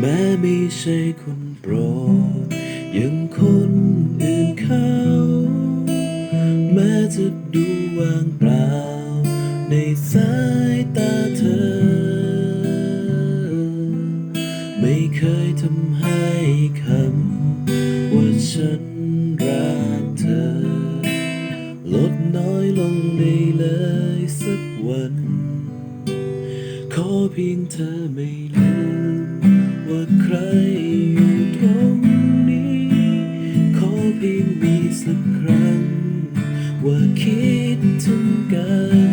แม้ไม่ใช่คนโปรดย่างคนอื่นเขาแม้จะดูว่างเปล่า ในสายตาเธอ ไม่เคยทำให้ ขอเพียงเธอไม่ลืมว่าใครอยู่ตรงนี้ ขอเพียงมีสักครั้ง ว่าคิดถึงกัน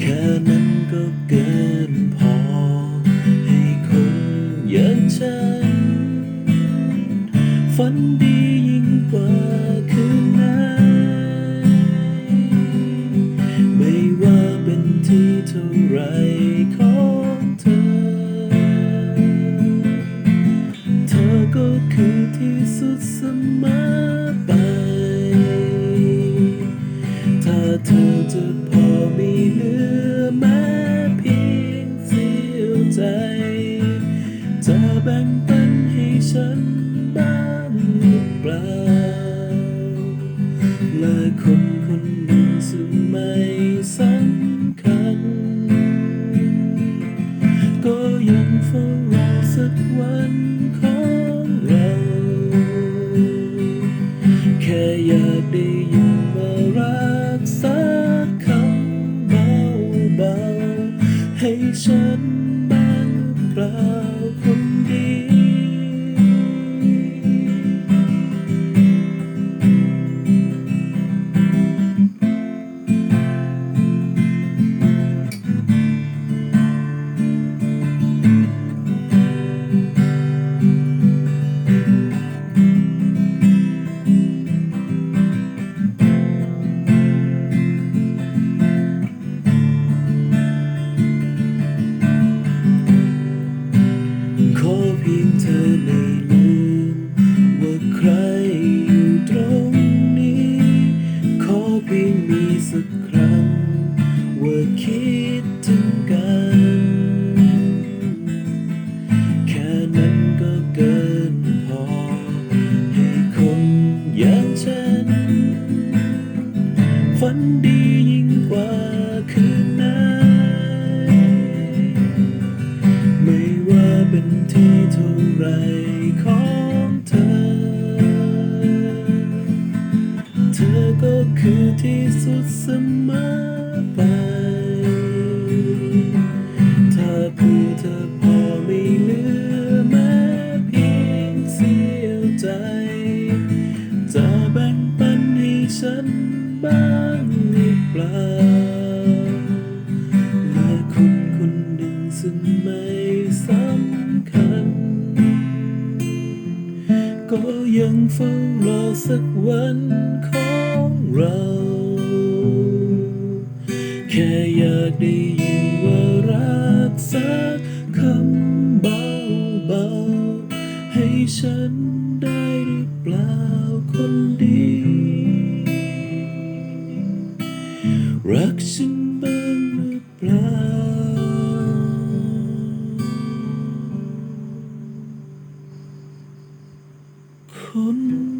แค่นั้นก็เกินพอ ให้คนอย่างฉัน ฝันดียิ่งกว่า ที่เท่าไรของเธอ เธอก็คือที่สุดเสมอไป ถ้าเธอจะพอมีเหลือแม้เพียงเสี้ยวใจ จะแบ่งปันให้ฉันบ้างหรือเปล่า และคนคนหนึ่งซึ่งไม่สำ สว่างสักวันขอ เพี คือที่สุดเสมอไป ถ้าเพื่อเธอพอไม่เหลือแม้เพียงเสียวใจ จะแบ่งปันให้ฉันบ้างหรือเปล่าและคนคนหนึ่งซึ่งไม่สำคัญ ก็ยังเฝ้ารอสักวันขอ เรา แค่อยากได้ยินว่ารักสักคำเบาๆ ให้ฉันได้หรือเปล่าคนดี รักฉันบ้างหรือเปล่าคน